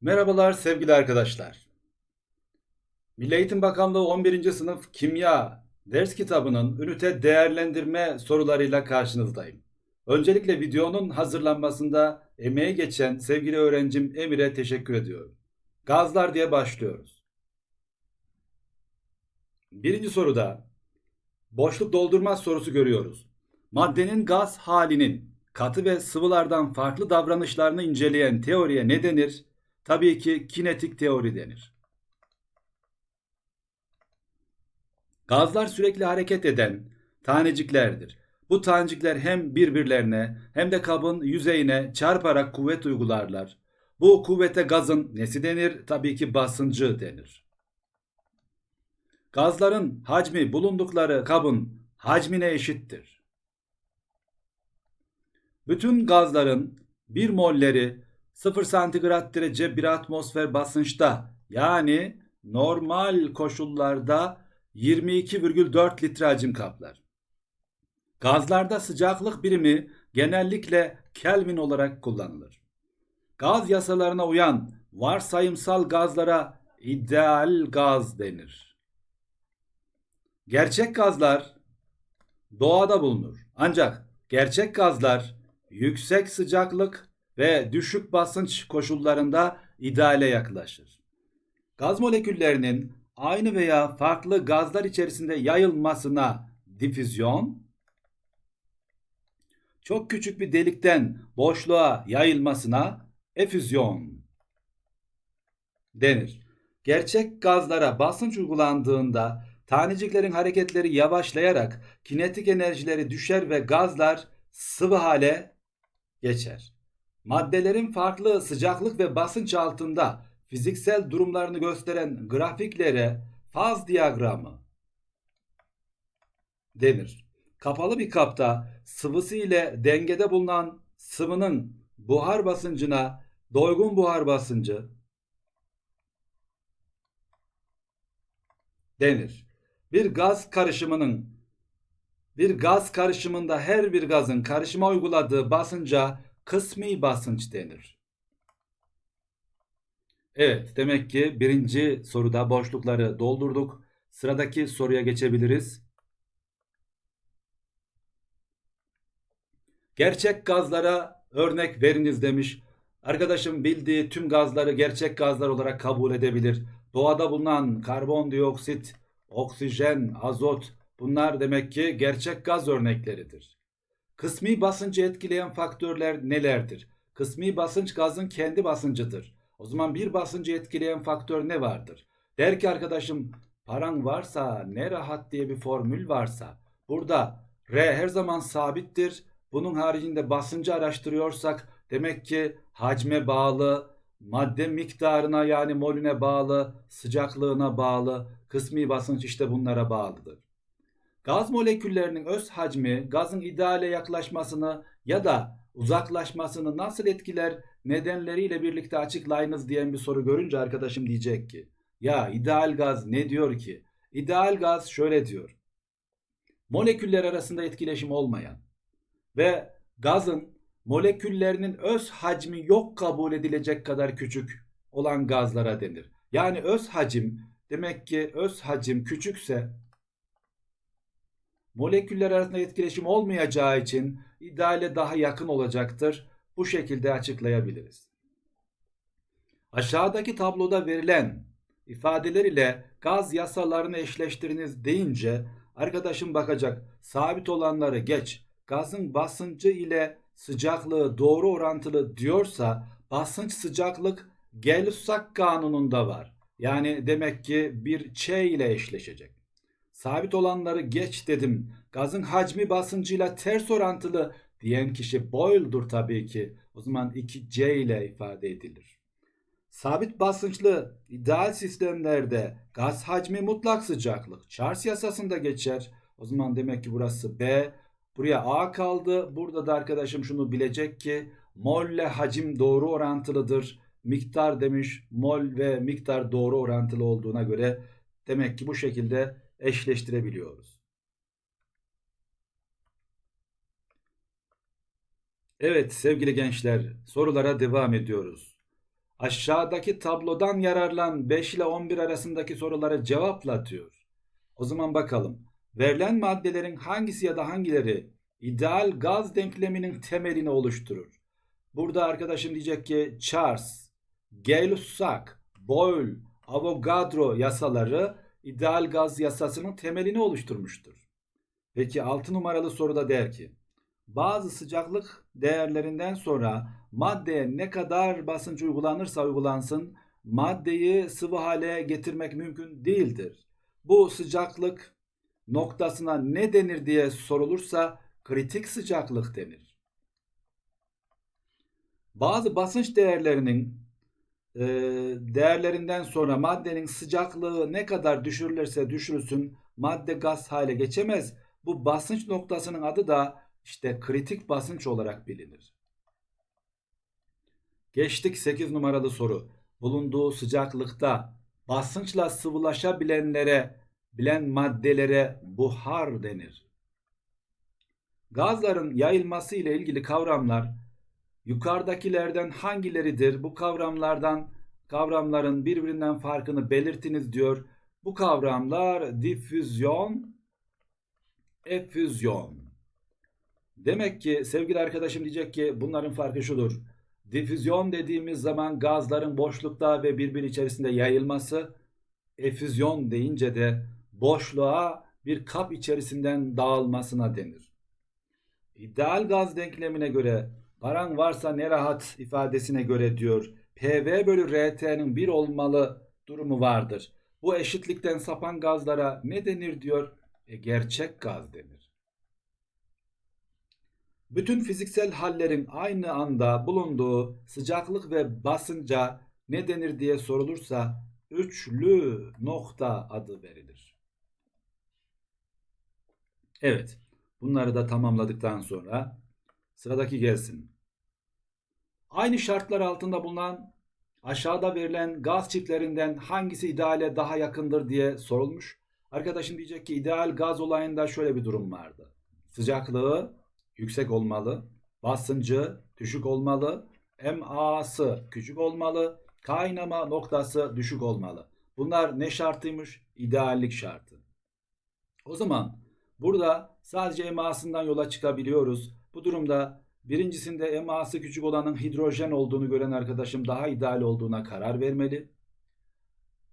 Merhabalar sevgili arkadaşlar. Milli Eğitim Bakanlığı 11. sınıf kimya ders kitabının ünite değerlendirme sorularıyla karşınızdayım. Öncelikle videonun hazırlanmasında emeği geçen sevgili öğrencim Emir'e teşekkür ediyorum. Gazlar diye başlıyoruz. Birinci soruda boşluk doldurmaz sorusu görüyoruz. Maddenin gaz halinin katı ve sıvılardan farklı davranışlarını inceleyen teoriye ne denir? Tabii ki kinetik teori denir. Gazlar sürekli hareket eden taneciklerdir. Bu tanecikler hem birbirlerine hem de kabın yüzeyine çarparak kuvvet uygularlar. Bu kuvvete gazın nesi denir? Tabii ki basıncı denir. Gazların hacmi bulundukları kabın hacmine eşittir. Bütün gazların 1 molleri 0 santigrat derece bir atmosfer basınçta yani normal koşullarda 22,4 litre hacim kaplar. Gazlarda sıcaklık birimi genellikle Kelvin olarak kullanılır. Gaz yasalarına uyan varsayımsal gazlara ideal gaz denir. Gerçek gazlar doğada bulunur. Ancak gerçek gazlar yüksek sıcaklık ve düşük basınç koşullarında ideale yaklaşır. Gaz moleküllerinin aynı veya farklı gazlar içerisinde yayılmasına difüzyon, çok küçük bir delikten boşluğa yayılmasına efüzyon denir. Gerçek gazlara basınç uygulandığında taneciklerin hareketleri yavaşlayarak kinetik enerjileri düşer ve gazlar sıvı hale geçer. Maddelerin farklı sıcaklık ve basınç altında fiziksel durumlarını gösteren grafiklere faz diyagramı denir. Kapalı bir kapta sıvısı ile dengede bulunan sıvının buhar basıncına doygun buhar basıncı denir. Bir gaz karışımının bir gaz karışımında her bir gazın karışıma uyguladığı basınca kısmi basınç denir. Evet, demek ki birinci soruda boşlukları doldurduk. Sıradaki soruya geçebiliriz. Gerçek gazlara örnek veriniz demiş. Arkadaşım bildiği tüm gazları gerçek gazlar olarak kabul edebilir. Doğada bulunan karbondioksit, oksijen, azot bunlar demek ki gerçek gaz örnekleridir. Kısmi basıncı etkileyen faktörler nelerdir? Kısmi basınç gazın kendi basıncıdır. O zaman bir basıncı etkileyen faktör ne vardır? Der ki arkadaşım paran varsa ne rahat diye bir formül varsa burada R her zaman sabittir. Bunun haricinde basıncı araştırıyorsak demek ki hacme bağlı, madde miktarına yani molüne bağlı, sıcaklığına bağlı, kısmi basınç işte bunlara bağlıdır. Gaz moleküllerinin öz hacmi gazın ideale yaklaşmasını ya da uzaklaşmasını nasıl etkiler nedenleriyle birlikte açıklayınız diyen bir soru görünce arkadaşım diyecek ki ya ideal gaz ne diyor ki? İdeal gaz şöyle diyor. Moleküller arasında etkileşim olmayan ve gazın moleküllerinin öz hacmi yok kabul edilecek kadar küçük olan gazlara denir. Yani öz hacim demek ki öz hacim küçükse moleküller arasında etkileşim olmayacağı için ideale daha yakın olacaktır. Bu şekilde açıklayabiliriz. Aşağıdaki tabloda verilen ifadeler ile gaz yasalarını eşleştiriniz deyince arkadaşım bakacak sabit olanları geç gazın basıncı ile sıcaklığı doğru orantılı diyorsa basınç sıcaklık Gay-Lussac kanununda var. Yani demek ki bir Ç ile eşleşecek. Sabit olanları geç dedim. Gazın hacmi basıncıyla ters orantılı diyen kişi Boyle'dur tabii ki. O zaman 2C ile ifade edilir. Sabit basınçlı ideal sistemlerde gaz hacmi mutlak sıcaklık. Charles yasasında geçer. O zaman demek ki burası B. Buraya A kaldı. Burada da arkadaşım şunu bilecek ki mol ile hacim doğru orantılıdır. Miktar demiş mol ve miktar doğru orantılı olduğuna göre demek ki bu şekilde eşleştirebiliyoruz. Evet sevgili gençler sorulara devam ediyoruz. Aşağıdaki tablodan yararlan 5 ile 11 arasındaki soruları cevapla diyor. O zaman bakalım. Verilen maddelerin hangisi ya da hangileri ideal gaz denkleminin temelini oluşturur? Burada arkadaşım diyecek ki Charles, Gay-Lussac, Boyle, Avogadro yasaları ideal gaz yasasının temelini oluşturmuştur. Peki 6 numaralı soruda der ki bazı sıcaklık değerlerinden sonra maddeye ne kadar basınç uygulanırsa uygulansın maddeyi sıvı hale getirmek mümkün değildir. Bu sıcaklık noktasına ne denir diye sorulursa kritik sıcaklık denir. Bazı basınç değerlerinin e, değerlerinden sonra maddenin sıcaklığı ne kadar düşürülürse düşürülsün madde gaz hale geçemez. Bu basınç noktasının adı da işte kritik basınç olarak bilinir. Geçtik 8 numaralı soru. Bulunduğu sıcaklıkta basınçla sıvılaşabilenlere, bilen maddelere buhar denir. Gazların yayılması ile ilgili kavramlar yukarıdakilerden hangileridir? Bu kavramlardan kavramların birbirinden farkını belirtiniz diyor. Bu kavramlar difüzyon, efüzyon. Demek ki sevgili arkadaşım diyecek ki bunların farkı şudur. Difüzyon dediğimiz zaman gazların boşlukta ve birbiri içerisinde yayılması, efüzyon deyince de boşluğa bir kap içerisinden dağılmasına denir. İdeal gaz denklemine göre paran varsa ne rahat ifadesine göre diyor PV bölü RT'nin 1 olmalı durumu vardır. Bu eşitlikten sapan gazlara ne denir diyor? E, gerçek gaz denir. Bütün fiziksel hallerin aynı anda bulunduğu sıcaklık ve basınca ne denir diye sorulursa üçlü nokta adı verilir. Evet, bunları da tamamladıktan sonra sıradaki gelsin. Aynı şartlar altında bulunan aşağıda verilen gaz çiftlerinden hangisi ideale daha yakındır diye sorulmuş. Arkadaşım diyecek ki ideal gaz olayında şöyle bir durum vardı. Sıcaklığı yüksek olmalı, basıncı düşük olmalı, MA'sı küçük olmalı, kaynama noktası düşük olmalı. Bunlar ne şartıymış? İdeallik şartı. O zaman burada sadece MA'sından yola çıkabiliyoruz. Bu durumda birincisinde MA'sı küçük olanın hidrojen olduğunu gören arkadaşım daha ideal olduğuna karar vermeli.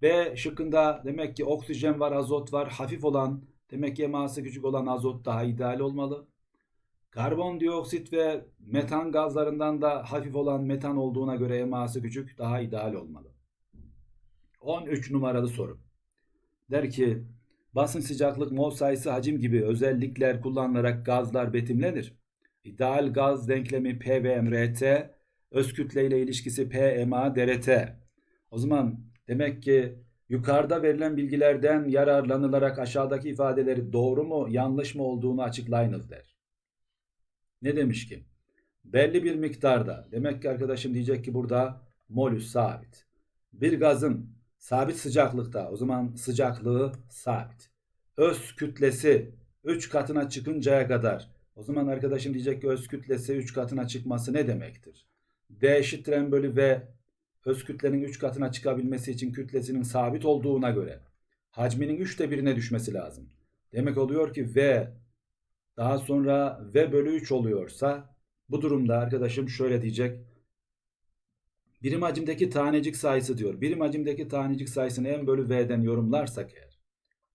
B şıkkında demek ki oksijen var, azot var. Hafif olan demek ki MA'sı küçük olan azot daha ideal olmalı. Karbondioksit ve metan gazlarından da hafif olan metan olduğuna göre eması küçük daha ideal olmalı. 13 numaralı soru. Der ki basınç sıcaklık mol sayısı hacim gibi özellikler kullanılarak gazlar betimlenir. İdeal gaz denklemi PVMRT öz kütle ile ilişkisi PMA DRT. O zaman demek ki yukarıda verilen bilgilerden yararlanılarak aşağıdaki ifadeleri doğru mu yanlış mı olduğunu açıklayınız der. Ne demiş ki? Belli bir miktarda. Demek ki arkadaşım diyecek ki burada molü sabit. Bir gazın sabit sıcaklıkta. O zaman sıcaklığı sabit. Öz kütlesi 3 katına çıkıncaya kadar. O zaman arkadaşım diyecek ki öz kütlesi 3 katına çıkması ne demektir? D eşittir bölü V öz kütlenin 3 katına çıkabilmesi için kütlesinin sabit olduğuna göre hacminin 3'te birine düşmesi lazım. Demek oluyor ki V daha sonra V bölü 3 oluyorsa bu durumda arkadaşım şöyle diyecek. Birim hacimdeki tanecik sayısı diyor. Birim hacimdeki tanecik sayısını M bölü V'den yorumlarsak eğer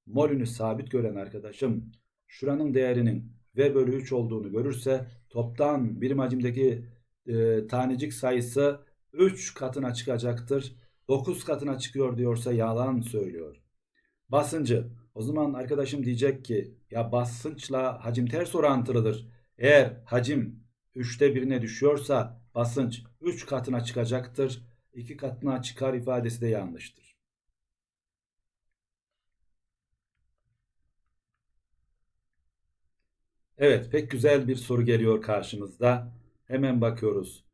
molünü sabit gören arkadaşım şuranın değerinin V bölü 3 olduğunu görürse toptan birim hacimdeki e, tanecik sayısı 3 katına çıkacaktır. 9 katına çıkıyor diyorsa yalan söylüyor. Basıncı o zaman arkadaşım diyecek ki ya basınçla hacim ters orantılıdır. Eğer hacim 3'te birine düşüyorsa basınç 3 katına çıkacaktır. 2 katına çıkar ifadesi de yanlıştır. Evet pek güzel bir soru geliyor karşımızda. Hemen bakıyoruz.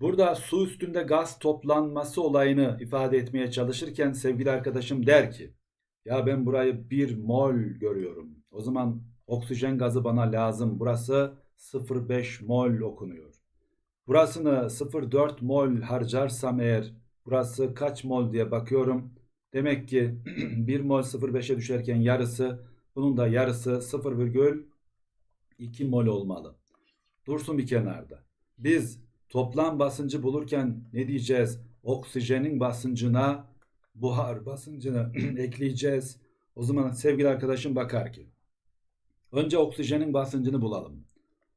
Burada su üstünde gaz toplanması olayını ifade etmeye çalışırken sevgili arkadaşım der ki ya ben burayı 1 mol görüyorum. O zaman oksijen gazı bana lazım. Burası 0,5 mol okunuyor. Burasını 0,4 mol harcarsam eğer burası kaç mol diye bakıyorum. Demek ki 1 mol 0,5'e düşerken yarısı bunun da yarısı 0,2 mol olmalı. Dursun bir kenarda. Biz toplam basıncı bulurken ne diyeceğiz? Oksijenin basıncına buhar basıncını ekleyeceğiz. O zaman sevgili arkadaşım bakar ki önce oksijenin basıncını bulalım.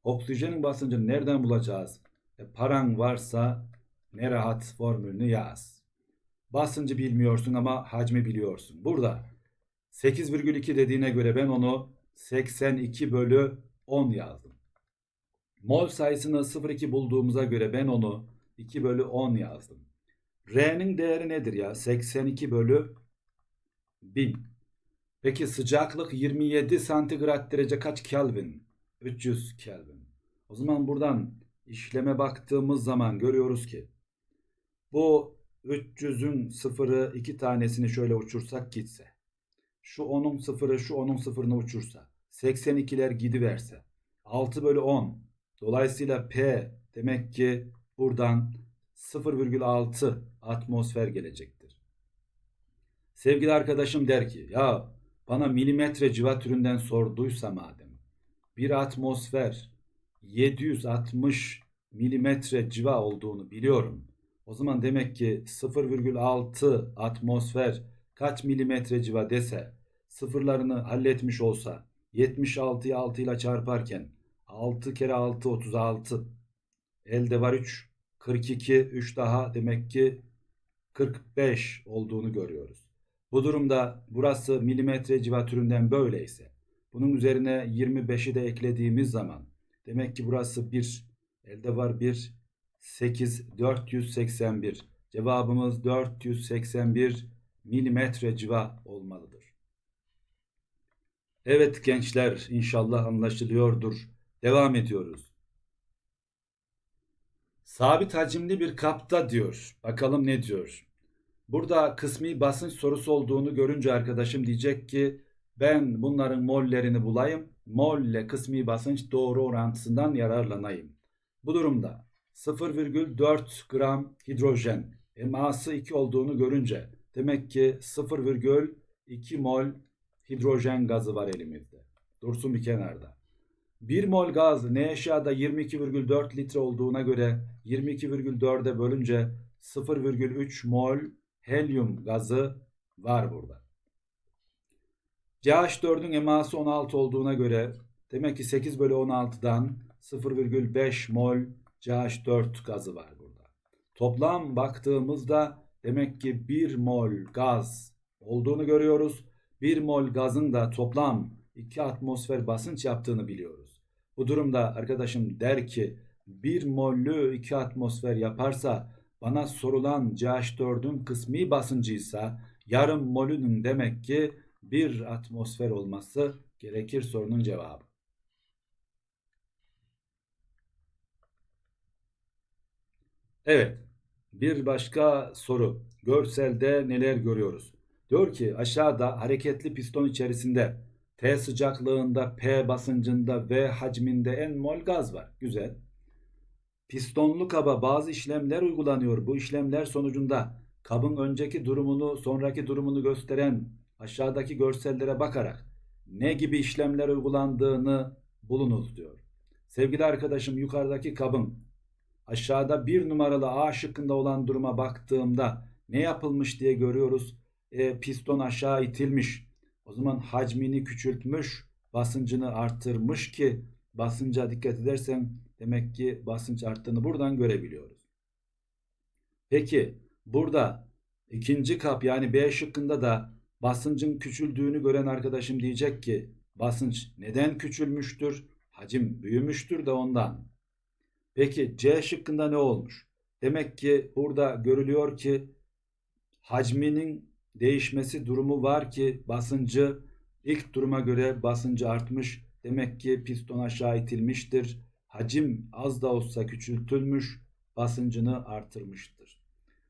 Oksijenin basıncını nereden bulacağız? E, paran varsa ne rahat formülünü yaz. Basıncı bilmiyorsun ama hacmi biliyorsun. Burada 8,2 dediğine göre ben onu 82 bölü 10 yazdım. Mol sayısını 0,2 bulduğumuza göre ben onu 2 bölü 10 yazdım. R'nin değeri nedir ya? 82 bölü 1000. Peki sıcaklık 27 santigrat derece kaç Kelvin? 300 Kelvin. O zaman buradan işleme baktığımız zaman görüyoruz ki bu 300'ün sıfırı iki tanesini şöyle uçursak gitse. Şu 10'un sıfırı şu 10'un sıfırını uçursa. 82'ler gidiverse. 6 bölü 10. Dolayısıyla P demek ki buradan 0,6 atmosfer gelecektir. Sevgili arkadaşım der ki ya bana milimetre civa türünden sorduysa madem bir atmosfer 760 milimetre civa olduğunu biliyorum. O zaman demek ki 0,6 atmosfer kaç milimetre civa dese sıfırlarını halletmiş olsa 76'yı 6 ile çarparken 6 kere 6 36 elde var 3 42 3 daha demek ki 45 olduğunu görüyoruz. Bu durumda burası milimetre civa türünden böyleyse bunun üzerine 25'i de eklediğimiz zaman demek ki burası 1 elde var 1 8 481 cevabımız 481 milimetre civa olmalıdır. Evet gençler inşallah anlaşılıyordur. Devam ediyoruz. Sabit hacimli bir kapta diyor. Bakalım ne diyor. Burada kısmi basınç sorusu olduğunu görünce arkadaşım diyecek ki ben bunların mollerini bulayım. Mol ile kısmi basınç doğru orantısından yararlanayım. Bu durumda 0,4 gram hidrojen eması 2 olduğunu görünce demek ki 0,2 mol hidrojen gazı var elimizde. Dursun bir kenarda. 1 mol gaz NaHA'da 22,4 litre olduğuna göre 22,4'e bölünce 0,3 mol helyum gazı var burada. CH4'ün eması 16 olduğuna göre demek ki 8 bölü 16'dan 0,5 mol CH4 gazı var burada. Toplam baktığımızda demek ki 1 mol gaz olduğunu görüyoruz. 1 mol gazın da toplam 2 atmosfer basınç yaptığını biliyoruz. Bu durumda arkadaşım der ki 1 mollü 2 atmosfer yaparsa bana sorulan CH4'ün kısmi basıncıysa yarım molünün demek ki 1 atmosfer olması gerekir sorunun cevabı. Evet. Bir başka soru. Görselde neler görüyoruz? Diyor ki aşağıda hareketli piston içerisinde T sıcaklığında, P basıncında ve hacminde en mol gaz var. Güzel. Pistonlu kaba bazı işlemler uygulanıyor. Bu işlemler sonucunda kabın önceki durumunu, sonraki durumunu gösteren aşağıdaki görsellere bakarak ne gibi işlemler uygulandığını bulunuz diyor. Sevgili arkadaşım yukarıdaki kabın aşağıda bir numaralı A şıkkında olan duruma baktığımda ne yapılmış diye görüyoruz. E, piston aşağı itilmiş. O zaman hacmini küçültmüş, basıncını arttırmış ki basınca dikkat edersen demek ki basınç arttığını buradan görebiliyoruz. Peki burada ikinci kap yani B şıkkında da basıncın küçüldüğünü gören arkadaşım diyecek ki basınç neden küçülmüştür? Hacim büyümüştür de ondan. Peki C şıkkında ne olmuş? Demek ki burada görülüyor ki hacminin değişmesi durumu var ki basıncı ilk duruma göre basıncı artmış. Demek ki piston aşağı itilmiştir. Hacim az da olsa küçültülmüş, basıncını artırmıştır.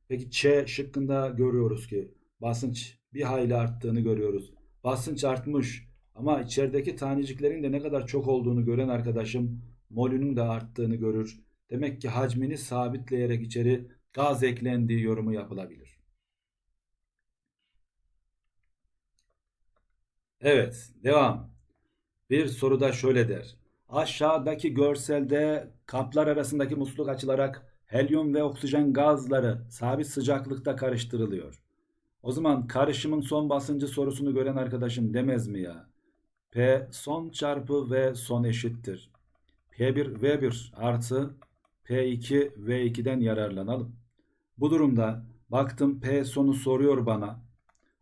Peki Ç şıkkında görüyoruz ki basınç bir hayli arttığını görüyoruz. Basınç artmış ama içerideki taneciklerin de ne kadar çok olduğunu gören arkadaşım molünün de arttığını görür. Demek ki hacmini sabitleyerek içeri gaz eklendiği yorumu yapılabilir. Evet, devam. Bir soruda şöyle der. Aşağıdaki görselde kaplar arasındaki musluk açılarak helyum ve oksijen gazları sabit sıcaklıkta karıştırılıyor. O zaman karışımın son basıncı sorusunu gören arkadaşım demez mi ya? P son çarpı V son eşittir. P1 V1 artı P2 V2'den yararlanalım. Bu durumda baktım P sonu soruyor bana.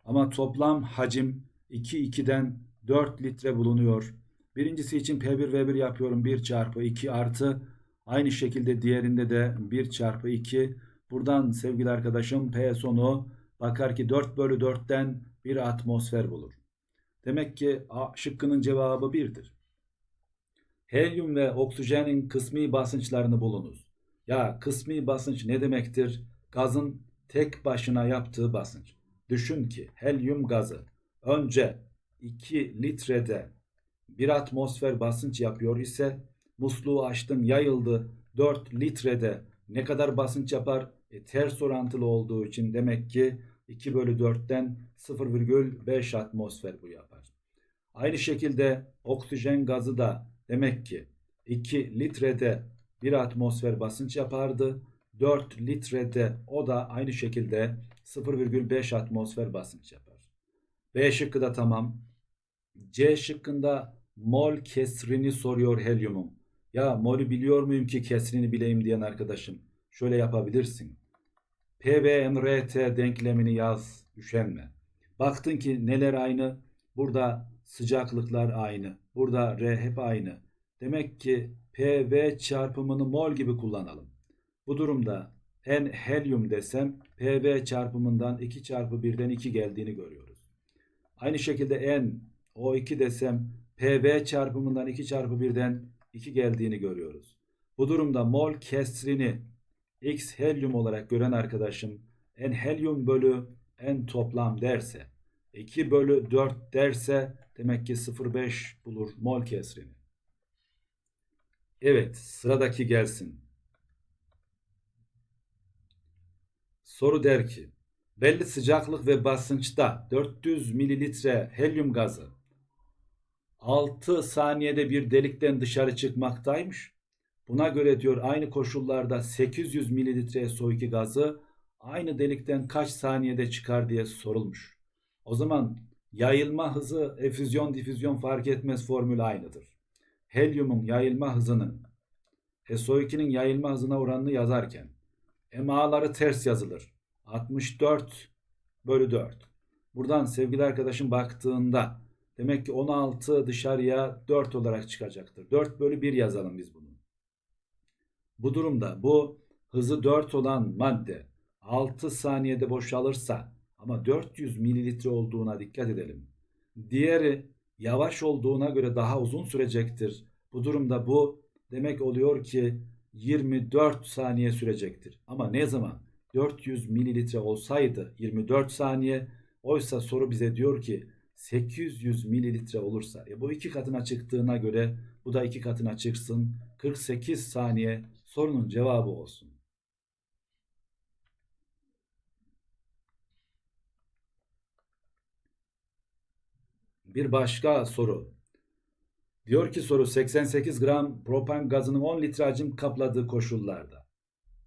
Ama toplam hacim 2 2'den 4 litre bulunuyor. Birincisi için P1 V1 yapıyorum 1 çarpı 2 artı aynı şekilde diğerinde de 1 çarpı 2. Buradan sevgili arkadaşım P sonu bakar ki 4 bölü 4'ten 1 atmosfer bulur. Demek ki A şıkkının cevabı 1'dir. Helyum ve oksijenin kısmi basınçlarını bulunuz. Ya kısmi basınç ne demektir? Gazın tek başına yaptığı basınç. Düşün ki helyum gazı önce 2 litrede 1 atmosfer basınç yapıyor ise musluğu açtın yayıldı 4 litrede ne kadar basınç yapar? E, ters orantılı olduğu için demek ki 2 bölü 4'ten 0,5 atmosfer bu yapar. Aynı şekilde oksijen gazı da demek ki 2 litrede 1 atmosfer basınç yapardı. 4 litrede o da aynı şekilde 0,5 atmosfer basınç yapar. B şıkkı da tamam. C şıkkında mol kesrini soruyor helyumun. Ya molü biliyor muyum ki kesrini bileyim diyen arkadaşım. Şöyle yapabilirsin. PBNRT denklemini yaz, üşenme. Baktın ki neler aynı? Burada sıcaklıklar aynı. Burada R hep aynı. Demek ki PV çarpımını mol gibi kullanalım. Bu durumda N helyum desem PV çarpımından 2 çarpı 1'den 2 geldiğini görüyoruz. Aynı şekilde N O2 desem PV çarpımından 2 çarpı 1'den 2 geldiğini görüyoruz. Bu durumda mol kesrini X helyum olarak gören arkadaşım N helyum bölü N toplam derse 2 bölü 4 derse demek ki 0,5 bulur mol kesrini. Evet sıradaki gelsin. Soru der ki belli sıcaklık ve basınçta 400 mililitre helyum gazı 6 saniyede bir delikten dışarı çıkmaktaymış. Buna göre diyor aynı koşullarda 800 mililitre SO2 gazı aynı delikten kaç saniyede çıkar diye sorulmuş. O zaman yayılma hızı efüzyon difüzyon fark etmez formül aynıdır. Helyumun yayılma hızının SO2'nin yayılma hızına oranını yazarken MA'ları ters yazılır. 64 bölü 4. Buradan sevgili arkadaşım baktığında demek ki 16 dışarıya 4 olarak çıkacaktır. 4 bölü 1 yazalım biz bunu. Bu durumda bu hızı 4 olan madde 6 saniyede boşalırsa ama 400 mililitre olduğuna dikkat edelim. Diğeri yavaş olduğuna göre daha uzun sürecektir. Bu durumda bu demek oluyor ki 24 saniye sürecektir. Ama ne zaman 400 mililitre olsaydı 24 saniye oysa soru bize diyor ki 800 mililitre olursa e bu iki katına çıktığına göre bu da iki katına çıksın 48 saniye sorunun cevabı olsun. Bir başka soru. Diyor ki soru 88 gram propan gazının 10 litre hacim kapladığı koşullarda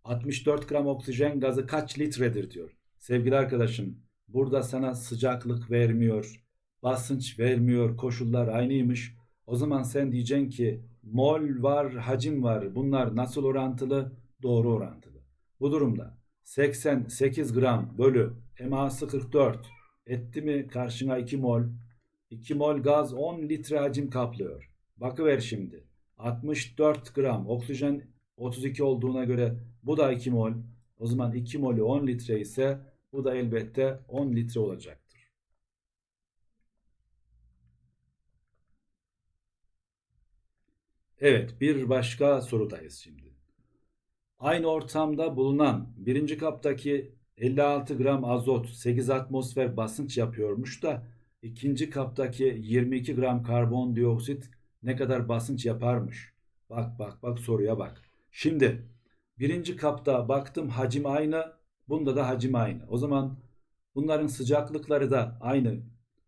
64 gram oksijen gazı kaç litredir diyor. Sevgili arkadaşım burada sana sıcaklık vermiyor, basınç vermiyor, koşullar aynıymış. O zaman sen diyeceksin ki mol var, hacim var. Bunlar nasıl orantılı? Doğru orantılı. Bu durumda 88 gram bölü MA'sı 44 etti mi karşına 2 mol 2 mol gaz 10 litre hacim kaplıyor. Bakıver şimdi. 64 gram oksijen 32 olduğuna göre bu da 2 mol. O zaman 2 molü 10 litre ise bu da elbette 10 litre olacaktır. Evet bir başka sorudayız şimdi. Aynı ortamda bulunan birinci kaptaki 56 gram azot 8 atmosfer basınç yapıyormuş da ikinci kaptaki 22 gram karbondioksit ne kadar basınç yaparmış? Bak bak bak soruya bak. Şimdi birinci kapta baktım hacim aynı. Bunda da hacim aynı. O zaman bunların sıcaklıkları da aynı.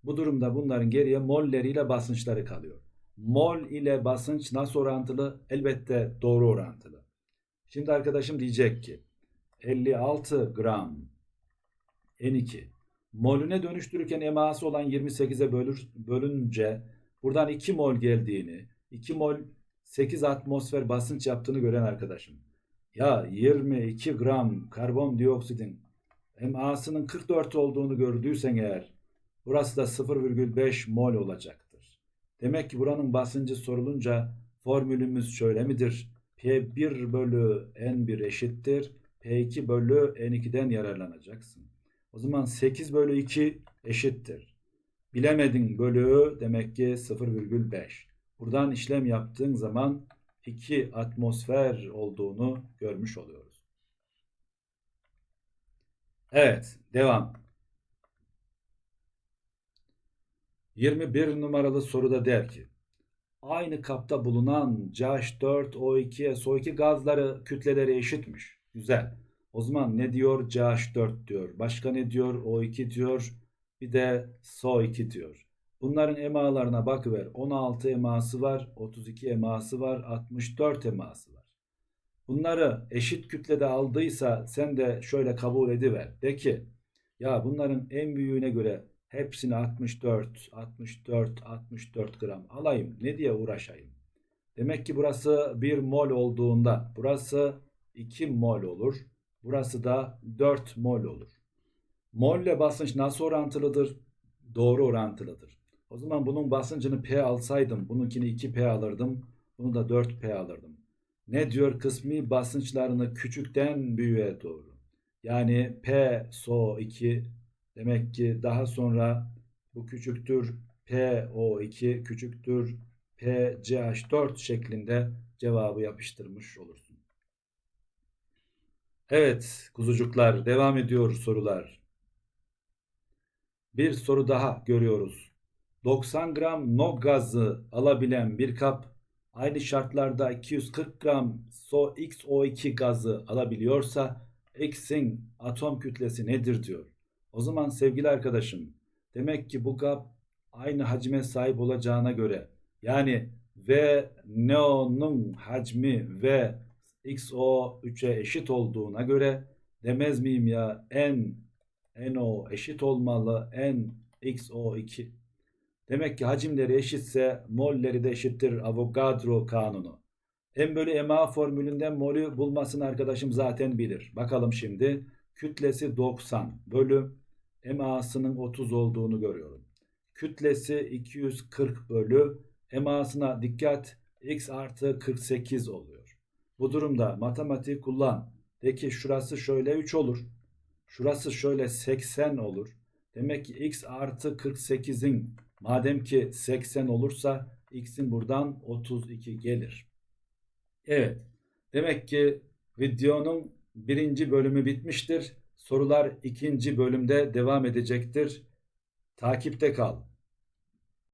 Bu durumda bunların geriye molleriyle basınçları kalıyor. Mol ile basınç nasıl orantılı? Elbette doğru orantılı. Şimdi arkadaşım diyecek ki 56 gram N2 molüne dönüştürürken eması olan 28'e bölür, bölünce buradan 2 mol geldiğini 2 mol 8 atmosfer basınç yaptığını gören arkadaşım. Ya 22 gram karbondioksitin emasının 44 olduğunu gördüysen eğer burası da 0,5 mol olacaktır. Demek ki buranın basıncı sorulunca formülümüz şöyle midir? P1 bölü N1 eşittir. P2 bölü N2'den yararlanacaksın. O zaman 8 bölü 2 eşittir. Bilemedin bölü demek ki 0,5. Buradan işlem yaptığın zaman 2 atmosfer olduğunu görmüş oluyoruz. Evet, devam. 21 numaralı soruda der ki aynı kapta bulunan CH4O2 SO2 gazları kütleleri eşitmiş. Güzel. O zaman ne diyor? CH4 diyor. Başka ne diyor? O2 diyor. Bir de SO2 diyor. Bunların emalarına bakıver. 16 eması var, 32 eması var, 64 eması var. Bunları eşit kütlede aldıysa sen de şöyle kabul ediver. De ki ya bunların en büyüğüne göre hepsini 64, 64, 64 gram alayım. Ne diye uğraşayım? Demek ki burası 1 mol olduğunda burası 2 mol olur. Burası da 4 mol olur. Mol ile basınç nasıl orantılıdır? Doğru orantılıdır. O zaman bunun basıncını P alsaydım, bununkini 2P alırdım, bunu da 4P alırdım. Ne diyor? Kısmi basınçlarını küçükten büyüğe doğru. Yani P SO2 demek ki daha sonra bu küçüktür PO2 küçüktür PCH4 şeklinde cevabı yapıştırmış olursun. Evet kuzucuklar devam ediyor sorular. Bir soru daha görüyoruz. 90 gram NOx gazı alabilen bir kap aynı şartlarda 240 gram XO2 gazı alabiliyorsa X'in atom kütlesi nedir diyor. O zaman sevgili arkadaşım demek ki bu kap aynı hacme sahip olacağına göre yani V neonun hacmi ve XO3'e eşit olduğuna göre demez miyim ya N NO eşit olmalı N XO2. Demek ki hacimleri eşitse molleri de eşittir Avogadro kanunu. M bölü MA formülünden molü bulmasını arkadaşım zaten bilir. Bakalım şimdi kütlesi 90 bölü MA'sının 30 olduğunu görüyorum. Kütlesi 240 bölü MA'sına dikkat X artı 48 oluyor. Bu durumda matematik kullan. De ki şurası şöyle 3 olur. Şurası şöyle 80 olur. Demek ki x artı 48'in madem ki 80 olursa x'in buradan 32 gelir. Evet. Demek ki videonun birinci bölümü bitmiştir. Sorular ikinci bölümde devam edecektir. Takipte kal.